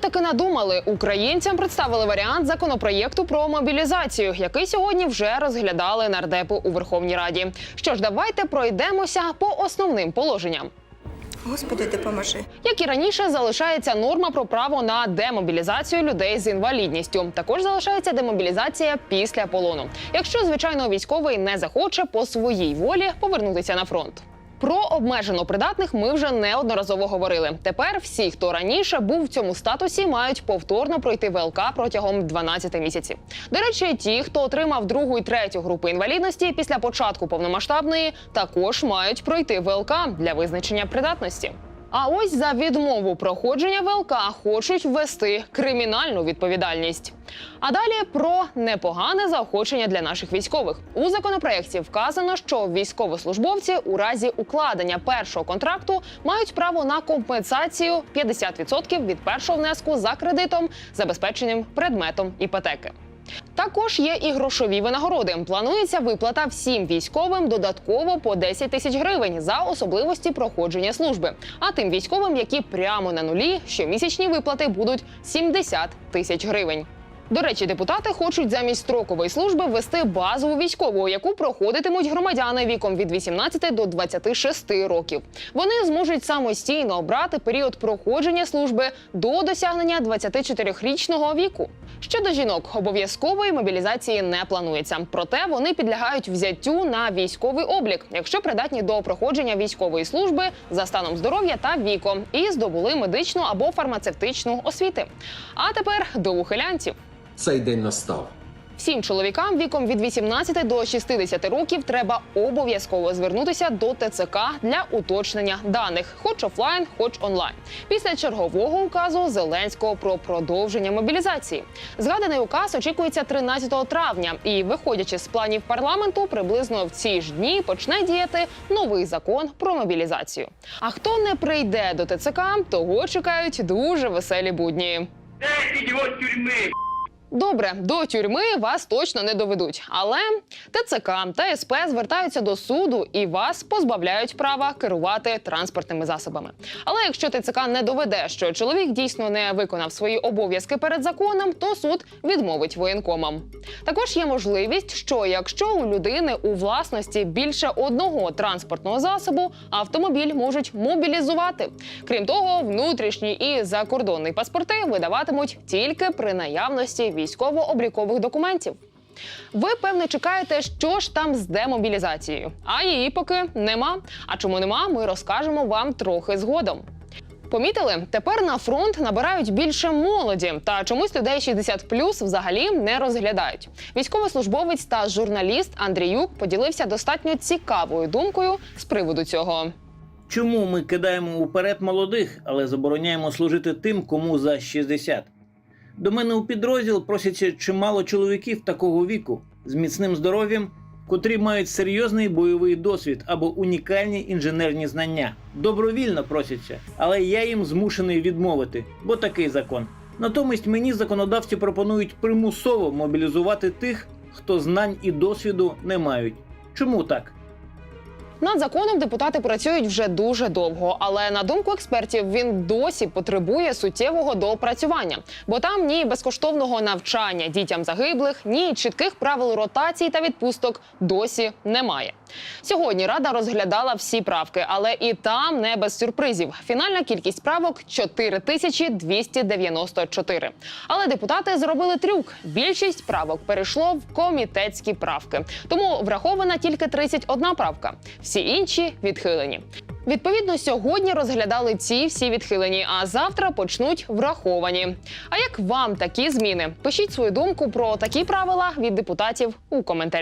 таки надумали. Українцям представили варіант законопроєкту про мобілізацію, який сьогодні вже розглядали нардепи у Верховній Раді. Що ж, давайте пройдемося по основним положенням. Господи, допоможи. Як і раніше, залишається норма про право на демобілізацію людей з інвалідністю. Також залишається демобілізація після полону, якщо звичайно військовий не захоче по своїй волі повернутися на фронт. Про обмежено придатних ми вже неодноразово говорили. Тепер всі, хто раніше був в цьому статусі, мають повторно пройти ВЛК протягом 12 місяців. До речі, ті, хто отримав другу і третю групи інвалідності після початку повномасштабної, також мають пройти ВЛК для визначення придатності. А ось за відмову проходження ВЛК хочуть ввести кримінальну відповідальність. А далі про непогане заохочення для наших військових. У законопроєкті вказано, що військовослужбовці у разі укладення першого контракту мають право на компенсацію 50% від першого внеску за кредитом, забезпеченим предметом іпотеки. Також є і грошові винагороди. Планується виплата всім військовим додатково по 10 тисяч гривень за особливості проходження служби. А тим військовим, які прямо на нулі, щомісячні виплати будуть 70 тисяч гривень. До речі, депутати хочуть замість строкової служби ввести базову військову, яку проходитимуть громадяни віком від 18 до 26 років. Вони зможуть самостійно обрати період проходження служби до досягнення 24-річного віку. Щодо жінок, обов'язкової мобілізації не планується. Проте вони підлягають взяттю на військовий облік, якщо придатні до проходження військової служби за станом здоров'я та віком і здобули медичну або фармацевтичну освіти. А тепер до ухилянців. Цей день настав. Всім чоловікам віком від 18 до 60 років треба обов'язково звернутися до ТЦК для уточнення даних, хоч офлайн, хоч онлайн. Після чергового указу Зеленського про продовження мобілізації. Згаданий указ очікується 13 травня, і, виходячи з планів парламенту, приблизно в ці ж дні почне діяти новий закон про мобілізацію. А хто не прийде до ТЦК, того чекають дуже веселі будні. Десять його тюрми! Добре, до тюрми вас точно не доведуть, але ТЦК та СП звертаються до суду і вас позбавляють права керувати транспортними засобами. Але якщо ТЦК не доведе, що чоловік дійсно не виконав свої обов'язки перед законом, то суд відмовить воєнкомам. Також є можливість, що якщо у людини у власності більше одного транспортного засобу, автомобіль можуть мобілізувати. Крім того, внутрішні і закордонні паспорти видаватимуть тільки при наявності військово-облікових документів. Ви певне чекаєте, що ж там з демобілізацією, а її поки нема. А чому нема, ми розкажемо вам трохи згодом. Помітили, тепер на фронт набирають більше молоді, та чомусь людей 60 взагалі не розглядають. Військовослужбовець та журналіст Андріюк поділився достатньо цікавою думкою з приводу цього. Чому ми кидаємо уперед молодих, але забороняємо служити тим, кому за 60? До мене у підрозділ просяться чимало чоловіків такого віку з міцним здоров'ям, котрі мають серйозний бойовий досвід або унікальні інженерні знання. Добровільно просяться, але я їм змушений відмовити, бо такий закон. Натомість мені законодавці пропонують примусово мобілізувати тих, хто знань і досвіду не мають. Чому так? Над законом депутати працюють вже дуже довго, але на думку експертів він досі потребує суттєвого доопрацювання, бо там ні безкоштовного навчання дітям загиблих, ні чітких правил ротації та відпусток досі немає. Сьогодні рада розглядала всі правки, але і там не без сюрпризів. Фінальна кількість правок 4294. Але депутати зробили трюк. Більшість правок перейшло в комітетські правки, тому врахована тільки 31 правка. Всі інші відхилені. Відповідно, сьогодні розглядали ці всі відхилені, а завтра почнуть враховані. А як вам такі зміни? Пишіть свою думку про такі правила від депутатів у коментарях.